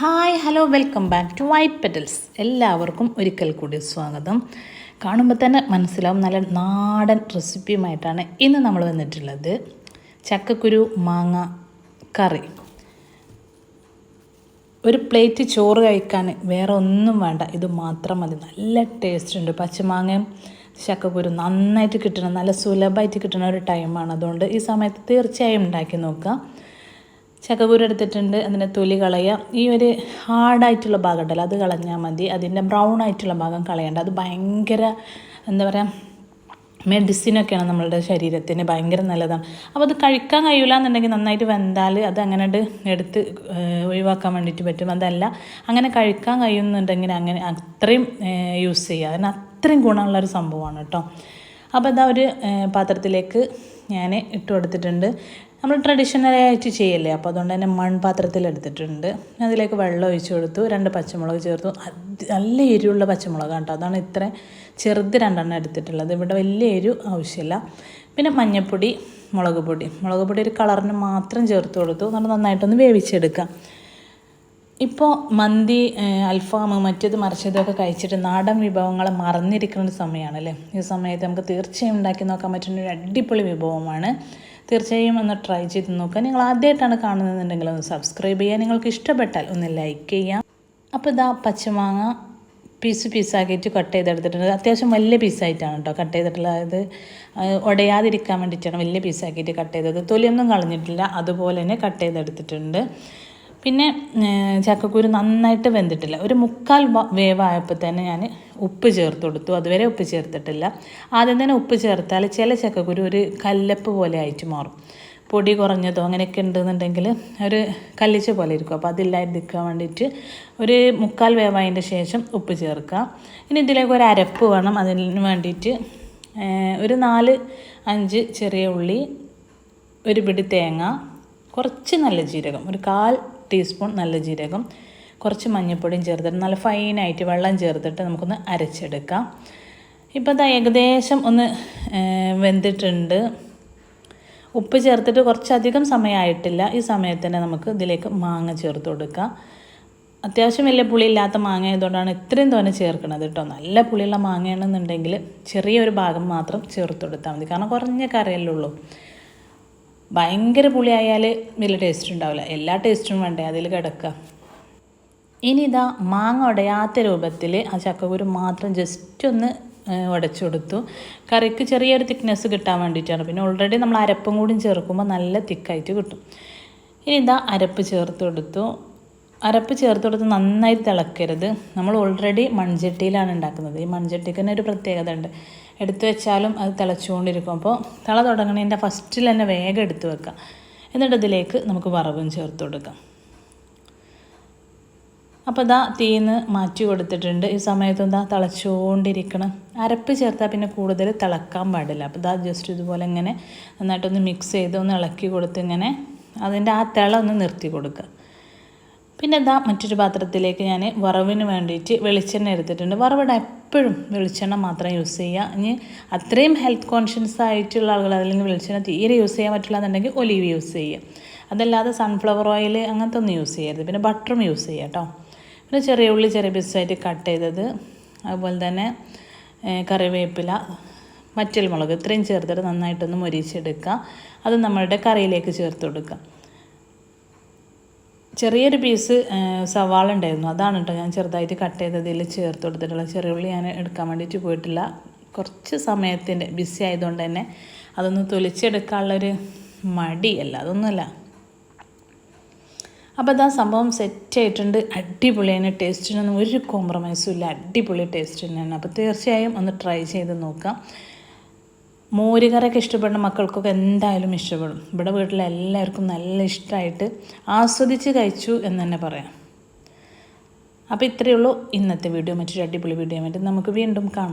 Hi hello welcome back to white petals എല്ലാവർക്കും ഒരിക്കൽ കൂടി സ്വാഗതം. കാണുമ്പോൾ തന്നെ മനസ്സിലാവും നല്ല നാടൻ റെസിപ്പിയുമായിട്ടാണ് ഇന്ന് നമ്മൾ വന്നിട്ടുള്ളത്. ചക്കക്കുരു മാങ്ങ കറി. ഒരു പ്ലേറ്റ് ചോറ് കഴിക്കാൻ വേറെ ഒന്നും വേണ്ട. ഇത് മാത്രം മതി. നല്ല ടേസ്റ്റ് ഉണ്ട്. പച്ചമാങ്ങയും ചക്കക്കുരു നന്നായിട്ട് കിട്ടണം. നല്ല സുലഭമായിട്ട് കിട്ടുന്ന ഒരു ടൈമാണ് അതുകൊണ്ട് ഈ സമയത്ത് തീർച്ചയായും ഉണ്ടാക്കി നോക്കുക ചക്കക്കുരു എടുത്തിട്ടുണ്ട് അതിന്റെ തൊലി കളയുക. ഈ ഒരു ഹാർഡായിട്ടുള്ള ഭാഗം ഉണ്ടല്ലോ അത് കളഞ്ഞാൽ മതി. അതിന്റെ ബ്രൗൺ ആയിട്ടുള്ള ഭാഗം കളയേണ്ട. അത് ഭയങ്കര എന്താ പറയുക മെഡിസിനൊക്കെയാണ് നമ്മളുടെ ശരീരത്തിന് ഭയങ്കര നല്ലതാണ്. അപ്പോൾ അത് കഴിക്കാൻ കഴിയില്ല എന്നുണ്ടെങ്കിൽ നന്നായിട്ട് വെന്താൽ അത് അങ്ങനെ എടുത്ത് ഒഴിവാക്കാൻ വേണ്ടിയിട്ട് പറ്റും. അതല്ല അങ്ങനെ കഴിക്കാൻ കഴിയുന്നുണ്ടെങ്കിൽ അങ്ങനെ അത്രയും യൂസ് ചെയ്യുക. അതിന് അത്രയും ഗുണമുള്ളൊരു സംഭവമാണ് കേട്ടോ. അപ്പോൾ ഇതാ ഒരു പാത്രത്തിലേക്ക് ഞാൻ ഇട്ട് കൊടുത്തിട്ടുണ്ട്. നമ്മൾ ട്രഡീഷണലായിട്ട് ചെയ്യല്ലേ? അപ്പോൾ അതുകൊണ്ട് തന്നെ മൺപാത്രത്തിൽ എടുത്തിട്ടുണ്ട്. അതിലേക്ക് വെള്ളം ഒഴിച്ച് കൊടുത്തു. രണ്ട് പച്ചമുളക് ചേർത്തു. നല്ല എരിവുള്ള പച്ചമുളക് കേട്ടോ. അതാണ് ഇത്ര ചെറുത് രണ്ടെണ്ണം എടുത്തിട്ടുള്ളത്. ഇവിടെ വലിയ എരിവ് ആവശ്യമില്ല. പിന്നെ മഞ്ഞൾപ്പൊടി മുളക് പൊടി. മുളക് പൊടി ഒരു കളറിന് മാത്രം ചേർത്ത് കൊടുത്തു. നമ്മൾ നന്നായിട്ടൊന്ന് വേവിച്ചെടുക്കാം. ഇപ്പോൾ മന്തി അൽഫാം മറ്റേത് മറിച്ചതൊക്കെ കഴിച്ചിട്ട് നാടൻ വിഭവങ്ങൾ മറന്നിരിക്കുന്ന സമയമാണല്ലേ ഈ സമയത്ത് നമുക്ക് തീർച്ചയായും ഉണ്ടാക്കി നോക്കാൻ പറ്റുന്ന ഒരു അടിപൊളി വിഭവമാണ്. തീർച്ചയായും ഒന്ന് ട്രൈ ചെയ്ത് നോക്കുക. നിങ്ങൾ ആദ്യമായിട്ടാണ് കാണുന്നതെന്നുണ്ടെങ്കിൽ ഒന്ന് സബ്സ്ക്രൈബ് ചെയ്യുക. നിങ്ങൾക്ക് ഇഷ്ടപ്പെട്ടാൽ ഒന്ന് ലൈക്ക് ചെയ്യാം അപ്പോൾ ഇതാ പച്ചമാങ്ങ പീസ് പീസാക്കിയിട്ട് കട്ട് ചെയ്തെടുത്തിട്ടുണ്ട്. അത്യാവശ്യം വലിയ പീസായിട്ടാണ് കേട്ടോ കട്ട് ചെയ്തിട്ടുള്ളത്. അതായത് ഉടയാതിരിക്കാൻ വേണ്ടിയിട്ടാണ് വലിയ പീസാക്കിയിട്ട് കട്ട് ചെയ്തത്. തൊലിയൊന്നും കളഞ്ഞിട്ടില്ല. അതുപോലെ തന്നെ കട്ട് ചെയ്തെടുത്തിട്ടുണ്ട്. പിന്നെ ചക്കക്കുരു നന്നായിട്ട് വെന്തിട്ടില്ല. ഒരു മുക്കാൽ വേവായപ്പോൾ തന്നെ ഞാൻ ഉപ്പ് ചേർത്ത് കൊടുത്തു. അതുവരെ ഉപ്പ് ചേർത്തിട്ടില്ല. ആദ്യം തന്നെ ഉപ്പ് ചേർത്താൽ ചില ചക്കക്കുരു ഒരു കല്ലപ്പ് പോലെ ആയിട്ട് മാറും. പൊടി കുറഞ്ഞതോ അങ്ങനെയൊക്കെ ഉണ്ടെന്നുണ്ടെങ്കിൽ ഒരു കല്ലിച്ച പോലെ ഇരിക്കും. അപ്പോൾ അതില്ലാതിരിക്കാൻ വേണ്ടിയിട്ട് ഒരു മുക്കാൽ വേവായതിന്റെ ശേഷം ഉപ്പ് ചേർക്കുക. ഇനി ഇതിലേക്ക് ഒരു അരപ്പ് വേണം. അതിന് വേണ്ടിയിട്ട് ഒരു നാല് അഞ്ച് ചെറിയ ഉള്ളി ഒരു പിടി തേങ്ങ കുറച്ച് നല്ല ജീരകം ഒരു കാൽ ടീസ്പൂൺ നല്ല ജീരകം കുറച്ച് മഞ്ഞൾപ്പൊടിയും ചേർത്തിട്ട് നല്ല ഫൈനായിട്ട് വെള്ളം ചേർത്തിട്ട് നമുക്കൊന്ന് അരച്ചെടുക്കാം. ഇപ്പോൾ അത് ഏകദേശം ഒന്ന് വെന്തിട്ടുണ്ട്. ഉപ്പ് ചേർത്തിട്ട് കുറച്ചധികം സമയമായിട്ടില്ല ഈ സമയത്ത് തന്നെ നമുക്ക് ഇതിലേക്ക് മാങ്ങ ചേർത്ത് കൊടുക്കാം. അത്യാവശ്യം വലിയ പുളിയില്ലാത്ത മാങ്ങ ആയതുകൊണ്ടാണ് ഇത്രയും തോന്നെ ചേർക്കുന്നത് കേട്ടോ. നല്ല പുളിയുള്ള മാങ്ങയാണെന്നുണ്ടെങ്കിൽ ചെറിയൊരു ഭാഗം മാത്രം ചേർത്ത് കൊടുത്താൽ മതി. കാരണം കുറഞ്ഞ കറിയല്ലേ ഉള്ളൂ. ഭയങ്കര പുളിയായാൽ വലിയ ടേസ്റ്റ് ഉണ്ടാവില്ല. എല്ലാ ടേസ്റ്റും വേണ്ടേ അതിൽ കിടക്കുക ഇനി ഇതാ മാങ്ങ ഉടയാത്ത രൂപത്തിൽ ആ ചക്കക്കുരു മാത്രം ജസ്റ്റ് ഒന്ന് ഉടച്ചു കൊടുത്തു. കറിക്ക് ചെറിയൊരു തിക്നെസ് കിട്ടാൻ വേണ്ടിയിട്ടാണ്. പിന്നെ ഓൾറെഡി നമ്മൾ അരപ്പും കൂടി ചേർക്കുമ്പോൾ നല്ല തിക്കായിട്ട് കിട്ടും. ഇനി ഇതാ അരപ്പ് ചേർത്ത് കൊടുത്തു. അരപ്പ് ചേർത്ത് കൊടുത്ത് നന്നായി തിളക്കരുത്. നമ്മൾ ഓൾറെഡി മൺചട്ടിയിലാണ് ഉണ്ടാക്കുന്നത്. ഈ മൺചട്ടിക്ക് തന്നെ ഒരു പ്രത്യേകത ഉണ്ട്. എടുത്തു വെച്ചാലും അത് തിളച്ചുകൊണ്ടിരിക്കും. അപ്പോൾ തിള തുടങ്ങണതിന്റെ ഫസ്റ്റിൽ തന്നെ വേഗം എടുത്തു വെക്കാം. എന്നിട്ട് ഇതിലേക്ക് നമുക്ക് വറവും ചേർത്ത് കൊടുക്കാം. അപ്പോൾ ഇതാ തീന്ന് മാറ്റി കൊടുത്തിട്ടുണ്ട്. ഈ സമയത്ത് എന്താ തിളച്ചുകൊണ്ടിരിക്കണം. അരപ്പ് ചേർത്താൽ പിന്നെ കൂടുതൽ തിളക്കാൻ പാടില്ല. അപ്പോൾ ഇതാ ജസ്റ്റ് ഇതുപോലെ ഇങ്ങനെ നന്നായിട്ടൊന്ന് മിക്സ് ചെയ്ത് ഒന്ന് ഇളക്കി കൊടുത്ത് ഇങ്ങനെ അതിന്റെ ആ തിള ഒന്ന് നിർത്തി കൊടുക്കുക. പിന്നെ ഇതാ മറ്റൊരു പാത്രത്തിലേക്ക് ഞാൻ വറവിന് വേണ്ടിയിട്ട് വെളിച്ചെണ്ണ എടുത്തിട്ടുണ്ട്. വറവിട എപ്പോഴും വെളിച്ചെണ്ണ മാത്രം യൂസ് ചെയ്യുക ഇനി അത്രയും ഹെൽത്ത് കോൺഷ്യൻസ് ആയിട്ടുള്ള ആളുകൾ അല്ലെങ്കിൽ വെളിച്ചെണ്ണ തീരെ യൂസ് ചെയ്യാൻ പറ്റില്ല എന്നുണ്ടെങ്കിൽ ഒലീവ് യൂസ് ചെയ്യുക അതല്ലാതെ സൺഫ്ലവർ ഓയിൽ അങ്ങനത്തെ ഒന്നും യൂസ് ചെയ്യരുത്. പിന്നെ ബട്ടറും യൂസ് ചെയ്യുക കേട്ടോ പിന്നെ ചെറിയ ഉള്ളി ചെറിയ പീസായിട്ട് കട്ട് ചെയ്തത്. അതുപോലെ തന്നെ കറിവേപ്പില മറ്റൽ മുളക് ഇത്രയും ചേർത്തിട്ട് നന്നായിട്ടൊന്ന് മൊരിച്ചെടുക്കുക അത് നമ്മളുടെ കറിയിലേക്ക് ചേർത്ത് കൊടുക്കുക ചെറിയൊരു പീസ് സവാള ഉണ്ടായിരുന്നു. അതാണ് കേട്ടോ ഞാൻ ചെറുതായിട്ട് കട്ട് ചെയ്തതിൽ ചേർത്ത് കൊടുത്തിട്ടുള്ള ചെറിയ ഉള്ളി ഞാൻ എടുക്കാൻ വേണ്ടിയിട്ട് പോയിട്ടില്ല. കുറച്ച് സമയത്തിന്റെ ബിസി ആയതുകൊണ്ട് തന്നെ അതൊന്ന് തൊലിച്ചെടുക്കാനുള്ളൊരു മടിയല്ല അതൊന്നുമല്ല. അപ്പോൾ അതാ സംഭവം സെറ്റ് ആയിട്ടുണ്ട്. അടിപൊളിയാണ് ടേസ്റ്റിനൊന്നും ഒരു കോംപ്രമൈസും ഇല്ല. അടിപൊളി ടേസ്റ്റ് തന്നെയാണ്. അപ്പോൾ തീർച്ചയായും ഒന്ന് ട്രൈ ചെയ്ത് നോക്കാം. മോരുകറിയൊക്കെ ഇഷ്ടപ്പെടുന്ന മക്കൾക്കൊക്കെ എന്തായാലും ഇഷ്ടപ്പെടും. ഇവിടെ വീട്ടിലെല്ലാവർക്കും നല്ല ഇഷ്ടമായിട്ട് ആസ്വദിച്ച് കഴിച്ചു എന്ന് തന്നെ പറയാം. അപ്പോൾ ഇത്രയേ ഉള്ളൂ. ഇന്നത്തെ വീഡിയോ മറ്റൊരു അടിപൊളി വീഡിയോ ആയിട്ട് നമുക്ക് വീണ്ടും കാണാം.